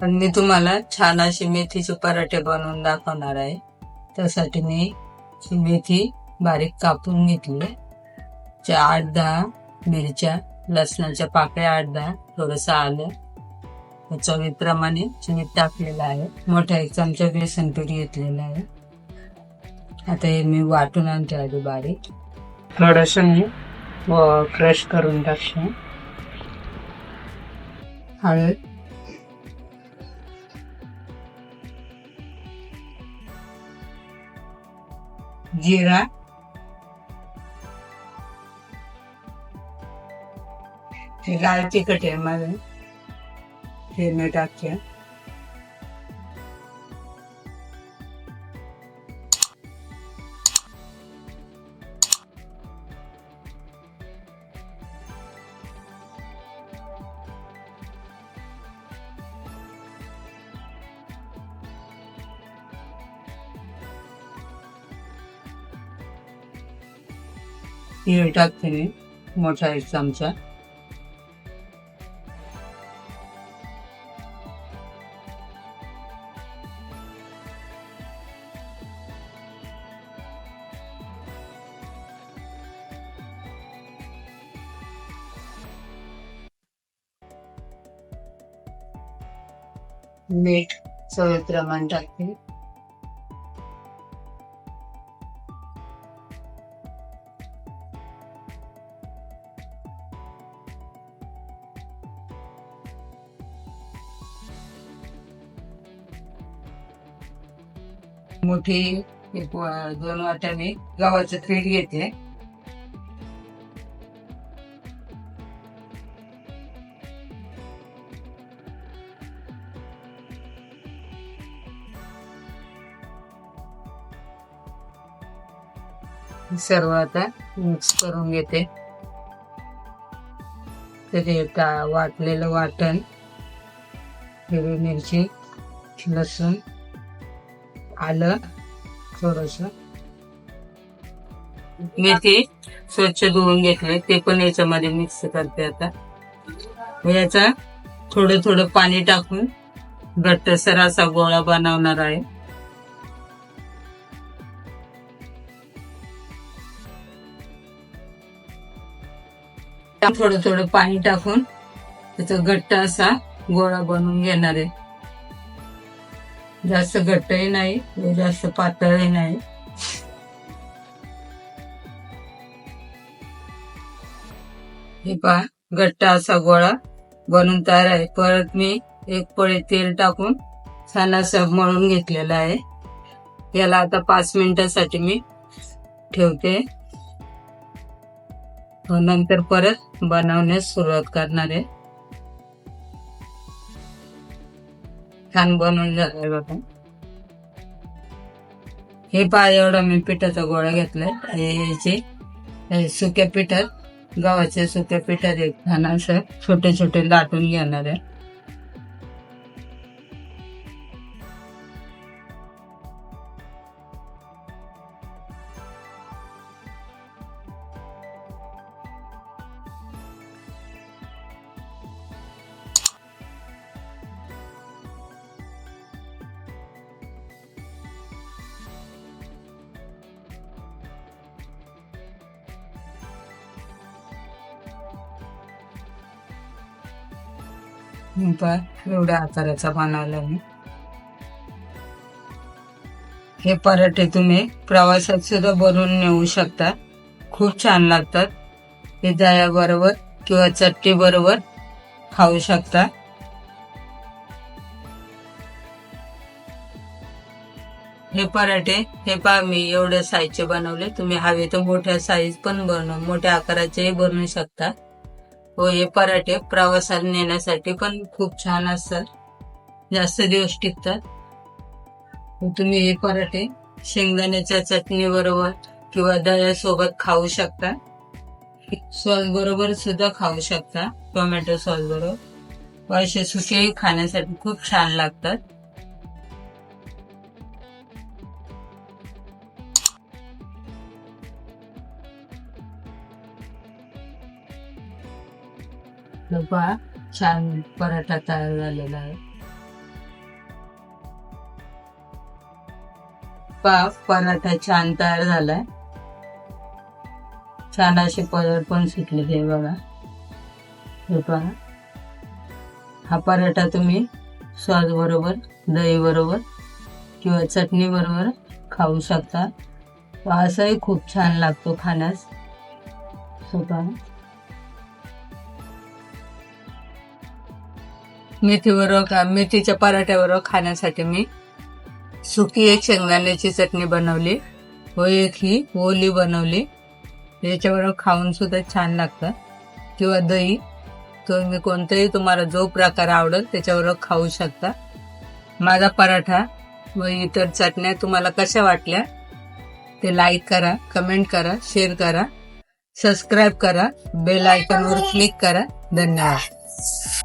पण मी तुम्हाला छान असे मेथीचे पराठे बनवून दाखवणार आहे. त्यासाठी मी मेथी बारीक कापून घेतली. च्या आठ दहा मिरच्या लसणाच्या पाकळ्या आठ दहा थोडस आलं. चवीप्रमाणे मीठ टाकलेलं आहे. मोठा एक चमचा बेसन पीठ घेतलेलं आहे. आता हे मी वाटून आणते आधी बारीक. थोडस मी क्रश करून टाकते. हळद जिरा ते लाल तिखट आहे माझं टाकते तीळ टाकते मी मोठा एक चमचा. मीठ चवीप्रमाणे टाकते. मोठी एक दोन वाट्याने गव्हाचं पीठ घेते. सर्व आता मिक्स करून घेते. त्याचे वाटलेलं वाटण हिरवी मिरची लसूण आलं. थोडस. मेथी स्वच्छ धुवून घेतले. ते पण याच्यामध्ये मिक्स करते आता. याचा थोडं थोडं पाणी टाकून घट्टसर असा गोळा बनवणार आहे. थोडं थोडं पाणी टाकून त्याचा घट्ट असा गोळा बनवून घेणार आहे. जास्त घट्टही नाही जास्त पातळही नाही. हे पहा घट्ट असा गोळा बनवून तयार आहे. परत मी एक पळी तेल टाकून छान असं मळून घेतलेला आहे. याला आता पाच मिनिटासाठी मी ठेवते. नंतर परत बनवण्यास सुरुवात करणार आहे. छान बनून जाते बघा. हे पहा एवढं मी पिठाचा गोळा घेतलाय. याचे सुक्या पिठात गव्हाच्या सुक्या पिठात एक छान असं छोटे छोटे लाटून घेणार आहे. पहा एवढ्या आकाराचा बनवला मी. हे पराठे तुम्ही प्रवासात सुद्धा बनवून नेऊ शकता. खूप छान लागतात. हे दह्याबरोबर किंवा चट्टीबरोबर बरोबर खाऊ शकता. हे पराठे हे पहा मी एवढ्या साईजचे बनवले. तुम्ही हवे तर मोठ्या साईज पण बनव मोठ्या आकाराचेही बनवू शकता. व हे पराठे प्रवासात नेण्यासाठी पण खूप छान असतात. जास्त दिवस टिकतात. तुम्ही हे पराठे शेंगदाण्याच्या चटणी बरोबर किंवा दह्यासोबत खाऊ शकता. सॉस बरोबर सुद्धा खाऊ शकता टोमॅटो सॉस बरोबर. असे सुकेही खाण्यासाठी खूप छान लागतात. इथं पहा छान पराठा तयार झालेला आहे. पहा पराठा छान तयार झालाय. छान असे पदर पण सुटलेले बघा. हे पहा. हा पराठा तुम्ही स्वाद बरोबर दही बरोबर किंवा चटणी बरोबर खाऊ शकता. असाही खूप छान लागतो खाण्यास. सोपा मेथीवर मेथीबरोबर मेथीच्या पराठ्यावर खाण्यासाठी मी सुकी एक शेंगदाण्याची चटणी बनवली. व एक ही ओली बनवली. याच्याबरोबर खाऊन सुद्धा छान लागतं. किंवा दही तुम्ही कोणताही तुम्हाला जो प्रकार आवडेल त्याच्याबरोबर खाऊ शकता. माझा पराठा व इतर चटण्या तुम्हाला कशा वाटल्या ते लाईक करा कमेंट करा शेअर करा सबस्क्राईब करा बेल आयकॉनवर क्लिक करा. धन्यवाद.